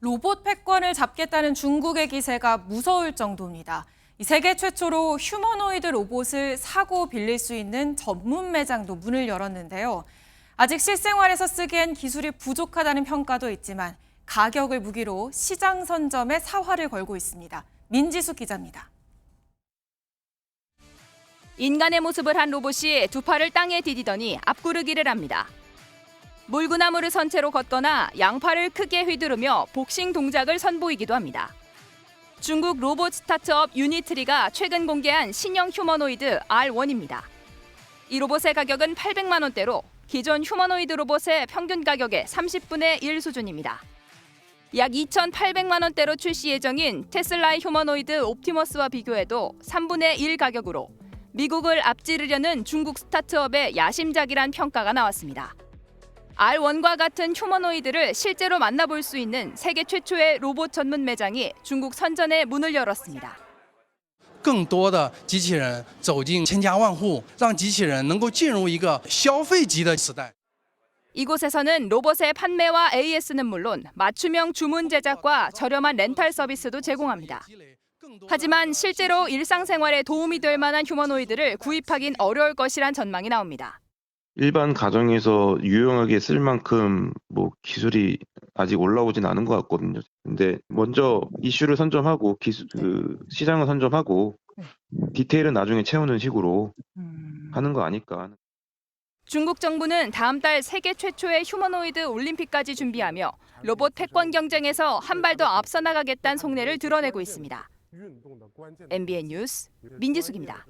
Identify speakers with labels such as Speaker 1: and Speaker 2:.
Speaker 1: 로봇 패권을 잡겠다는 중국의 기세가 무서울 정도입니다. 이 세계 최초로 휴머노이드 로봇을 사고 빌릴 수 있는 전문 매장도 문을 열었는데요. 아직 실생활에서 쓰기엔 기술이 부족하다는 평가도 있지만 가격을 무기로 시장 선점에 사활을 걸고 있습니다. 민지수 기자입니다.
Speaker 2: 인간의 모습을 한 로봇이 두 팔을 땅에 디디더니 앞구르기를 합니다. 물구나무를 선체로 걷거나 양팔을 크게 휘두르며 복싱 동작을 선보이기도 합니다. 중국 로봇 스타트업 유니트리가 최근 공개한 신형 휴머노이드 R1입니다. 이 로봇의 가격은 800만 원대로 기존 휴머노이드 로봇의 평균 가격의 30분의 1 수준입니다. 약 2,800만 원대로 출시 예정인 테슬라의 휴머노이드 옵티머스와 비교해도 3분의 1 가격으로 미국을 앞지르려는 중국 스타트업의 야심작이란 평가가 나왔습니다. R1과 같은 휴머노이드를 실제로 만나볼 수 있는 세계 최초의 로봇 전문 매장이 중국 선전에 문을 열었습니다.
Speaker 3: 更多的机器人走进千家万户，让机器人能够进入一个消费级的时代。
Speaker 2: 이곳에서는 로봇의 판매와 AS는 물론 맞춤형 주문 제작과 저렴한 렌탈 서비스도 제공합니다. 하지만 실제로 일상생활에 도움이 될 만한 휴머노이드를 구입하긴 어려울 것이란 전망이 나옵니다.
Speaker 4: 일반 가정에서 유용하게 쓸 만큼 뭐 기술이 아직 올라오진 않은 것 같거든요. 근데 먼저 이슈를 선점하고 기술 그 시장을 선점하고 디테일은 나중에 채우는 식으로 하는 거 아닐까.
Speaker 2: 중국 정부는 다음 달 세계 최초의 휴머노이드 올림픽까지 준비하며 로봇 패권 경쟁에서 한 발 더 앞서 나가겠다는 속내를 드러내고 있습니다.
Speaker 5: MBN
Speaker 2: 뉴스.
Speaker 5: 민지숙입니다.